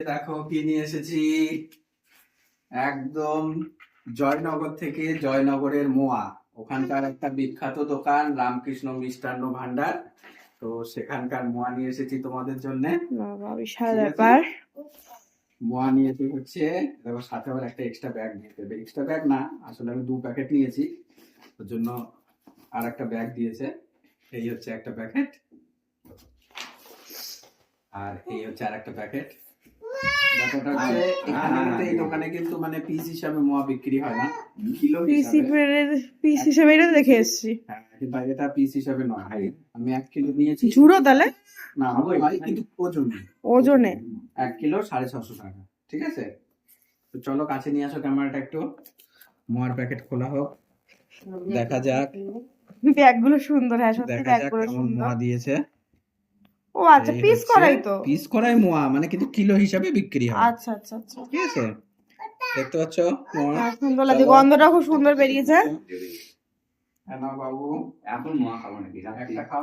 দেখো কি নিয়ে এসেছি। একদম জয়নগর থেকে জয়নগরের মোয়া। ওখানকার একটা বিখ্যাত দোকান রামকৃষ্ণ মিষ্টান্ন ভান্ডার। তো সেখানকার মোয়া নিয়ে এসেছি তোমাদের জন্য। বিশাল ব্যাপার। মোয়া নিয়েছি হচ্ছে দেখো সাথে আবার একটা এক্সট্রা ব্যাগ দিতে হবে এক্সট্রা ব্যাগ না আসলে আমি দু প্যাকেট নিয়েছি। ওর জন্য আর একটা ব্যাগ দিয়েছে। এই হচ্ছে একটা প্যাকেট আর এই হচ্ছে আর একটা প্যাকেট ব্যাপারটা হচ্ছে এখানে কিন্তু এই দোকানে কিন্তু মানে পিস হিসাবে মোয়া বিক্রি হয় না। কিলো পিস হিসাবে। এটা দেখে এসছি। হ্যাঁ, কিন্তু পিস হিসাবে নয়। আমি এক কিলো নিয়েছি। ঝুড়ো তাহলে? না কিন্তু ওজন। ওজনে। এক কিলো সাড়ে ছশো টাকা ঠিক আছে? তো চলো কাছে নিয়ে আসো ক্যামেরাটা একটু। মোয়ার প্যাকেট খোলা হোক। দেখা যাক। ব্যাগগুলো সুন্দর হ্যাঁ সত্যি সুন্দর। মোয়া দিয়েছে। ও আচ্ছা পিস করাই তো। পিস করাই মোয়া মানে কিন্তু কিলো হিসাবে বিক্রি হয়। আচ্ছা আচ্ছা আচ্ছা। ঠিক আছে? দেখতে পাচ্ছ? মোয়া। সুন্দর লাগছে। গন্ধটাও খুব সুন্দর বেরিয়েছে। বাবু। এখন মোয়া খাব নাকি? একটা খাও।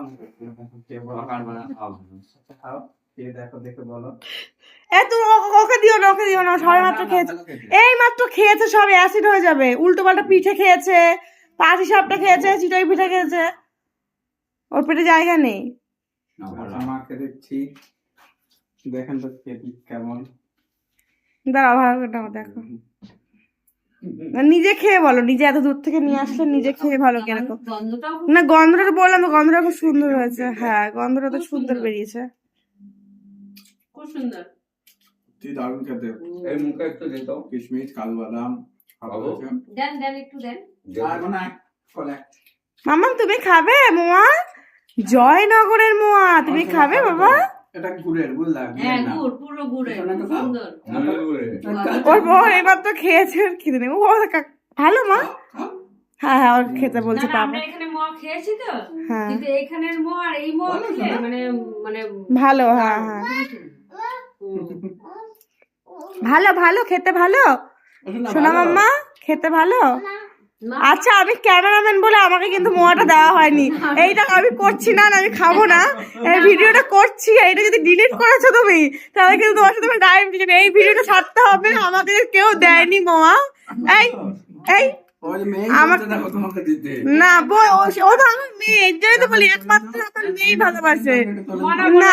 বলো? কাটবো না আচ্ছা, খাও। কে দেখো দেখে বলো। এ তুমি ও- ওকে দিও না ওকে দিও না। সবাই মাত্র খেয়েছে। ভালো এই মাত্র খেয়েছে সব অ্যাসিড হয়ে যাবে। উল্টো পাল্টা পিঠে খেয়েছে। পাটি সাপটা খেয়েছে চিটাই পিঠে খেয়েছে। ওর পেটে জায়গা নেই। না, দেখছি দেখেন তো কে- কেমন। দাঁড়াও ভালো করে নাও, দেখো। নিজে খেয়ে বলো নিজে এত দূর থেকে নিয়ে আসলে নিজে খেয়ে ভালো খুব না গন্ধটা তো বললাম গন্ধটা খুব সুন্দর হয়েছে। হ্যাঁ গন্ধটা তো সুন্দর বেরিয়েছে। খুব সুন্দর। তুই দারুণ খেতে। এই মুখে একটু দিত কিশমিশ কাজু বাদাম ভালো বাবু। হয়েছে। দেন দেন একটু দেন। আর কোনো এক ফলে। মামা তুমি খাবে মোয়া জয়নগরের মোয়া তুমি খাবে খাবে বাবা? এটা গুড়ের বুঝলা হ্যাঁ গুড় পুরো গুড়ের শোনা তো খুব খাও। সুন্দর। ওর বউ এবার তো খেয়েছে ওর খিদে নেই। ও কা- ভালো মা? হ্যাঁ হ্যাঁ ওর খেতে বলছে না, না, পাপা। এখানে মোয়া খেয়েছি তো। হ্যাঁ। কিন্তু এখানের মোয়া আর এই মোয়া ভালো মানে মানে ভালো হ্যাঁ হ্যাঁ। ভালো ভালো খেতে ভালো? শোনা শোনা মাম্মা খেতে ভালো? আচ্ছা আমি ক্যামেরাম্যান বলে আমাকে কিন্তু মোয়াটা দেওয়া হয়নি। এইটা আমি করছি না না, আমি খাব না। এই ভিডিওটা করছি এইটা যদি ডিলিট করেছ তুমি তাহলে কিন্তু তোমার সাথে টাইম দিচ্ছি এই ভিডিওটা ছাড়তে হবে আমাকে কেউ দেয়নি মোয়া। এই এই মেয়ে না বই ও তো আমার মেয়ে এর জন্যই তো বলি একমাত্র আমার মেয়েই ভালোবাসে। না